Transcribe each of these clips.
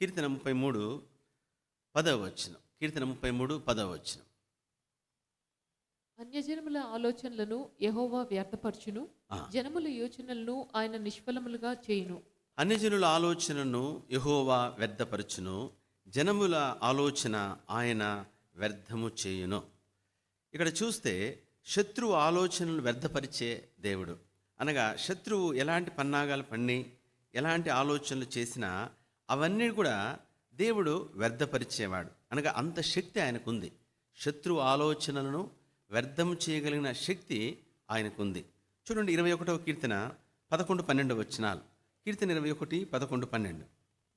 కీర్తన ముప్పై మూడు పదవ వచ్చిన కీర్తన ముప్పై మూడు పదవ వచ్చిన అన్యజనముల ఆలోచనలను యెహోవా వ్యర్థపరచును. జనముల యోచనలను ఆయన నిష్ఫలములుగా చేయును. అన్యజనుల ఆలోచనను యెహోవా వ్యర్థపరచును. జనముల ఆలోచన ఆయన వ్యర్థము చేయును. ఇక్కడ చూస్తే శత్రువు ఆలోచనలు వ్యర్థపరిచే దేవుడు. అనగా శత్రువు ఎలాంటి పన్నాగాలు పన్ని ఎలాంటి ఆలోచనలు చేసినా అవన్నీ కూడా దేవుడు వ్యర్థపరిచేవాడు. అనగా అంత శక్తి ఆయనకుంది. శత్రువు ఆలోచనలను వ్యర్థము చేయగలిగిన శక్తి ఆయనకుంది. చూడండి ఇరవై ఒకటవ కీర్తన పదకొండు పన్నెండు వచ్చినాలు కీర్తన ఇరవై ఒకటి పదకొండు పన్నెండు.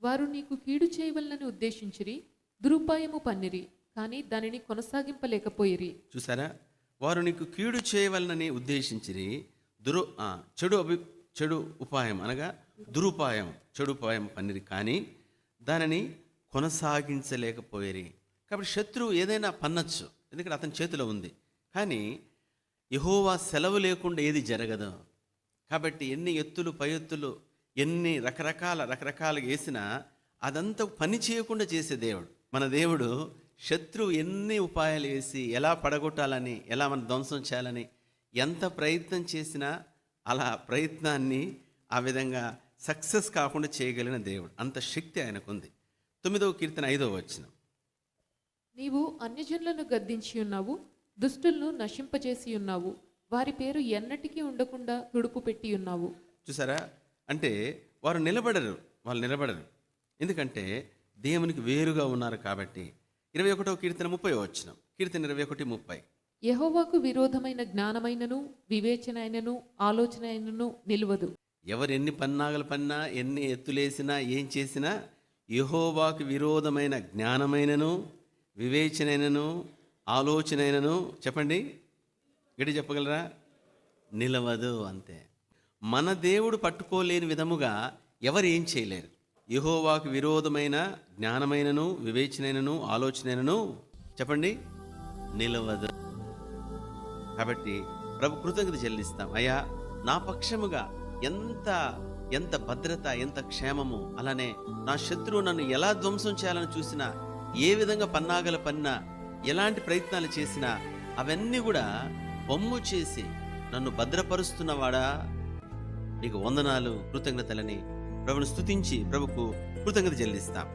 వారు నీకు కీడు చేయవలనని ఉద్దేశించిరి దురుపాయము పన్నిరి కానీ దానిని కొనసాగింపలేకపోయిరి. చూసారా? వారు నీకు కీడు చేయవలనని ఉద్దేశించిరి దురు చెడు అభి చెడు ఉపాయం అనగా దురుపాయం చెడు ఉపాయం పన్నిరి కానీ దానిని కొనసాగించలేకపోయేరి. కాబట్టి శత్రువు ఏదైనా పన్నచ్చు ఎందుకంటే అతని చేతిలో ఉంది. కానీ యహోవా సెలవు లేకుండా ఏది జరగదు. కాబట్టి ఎన్ని ఎత్తులు పై ఎత్తులు ఎన్ని రకరకాల రకరకాలుగా వేసినా అదంతా పని చేయకుండా చేసే దేవుడు. మన దేవుడు శత్రువు ఎన్ని ఉపాయాలు వేసి ఎలా పడగొట్టాలని ఎలా మన ధ్వంసం చేయాలని ఎంత ప్రయత్నం చేసినా అలా ప్రయత్నాన్ని ఆ విధంగా సక్సెస్ కాకుండా చేయగలిగిన దేవుడు. అంత శక్తి ఆయనకుంది. తొమ్మిదవ కీర్తన ఐదవ వచ్చిన నీవు అన్యజనులను గద్దించి ఉన్నావు దుష్టులను నశింపజేసి ఉన్నావు వారి పేరు ఎన్నటికీ ఉండకుండా తుడుపు పెట్టి ఉన్నావు. చూసారా? అంటే వారు నిలబడరు వాళ్ళు నిలబడరు. ఎందుకంటే దేవునికి వేరుగా ఉన్నారు కాబట్టి. ఇరవై ఒకటో కీర్తన ముప్పై వచ్చిన కీర్తన ఇరవై ఒకటి ముప్పై. యహోవాకు విరోధమైన జ్ఞానమైనను వివేచన అయినను ఆలోచన అయినను నిలవదు. ఎవరు ఎన్ని పన్నాగలు పన్నా ఎన్ని ఎత్తులేసినా ఏం చేసినా యహోవాకు విరోధమైన జ్ఞానమైనను వివేచనైనను ఆలోచనైనను చెప్పండి. గడి చెప్పగలరా? నిలవదు అంతే. మన దేవుడు పట్టుకోలేని విధముగా ఎవరు ఏం చేయలేరు. యహోవాకు విరోధమైన జ్ఞానమైనను వివేచనైనను ఆలోచనైనను చెప్పండి. నిలవదు. కాబట్టి ప్రభు కృతజ్ఞత చెల్లిస్తాం. అయ్యా నా పక్షముగా ఎంత ఎంత భద్రత ఎంత క్షేమము అలానే నా శత్రువు నన్ను ఎలా ధ్వంసం చేయాలని చూసినా ఏ విధంగా పన్నాగలు పన్నా ఎలాంటి ప్రయత్నాలు చేసినా అవన్నీ కూడా బొమ్ము చేసి నన్ను భద్రపరుస్తున్నవాడా? నీకు వందనాలు కృతజ్ఞతలని ప్రభుని స్తుతించి ప్రభుకు కృతజ్ఞత చెల్లిస్తాం.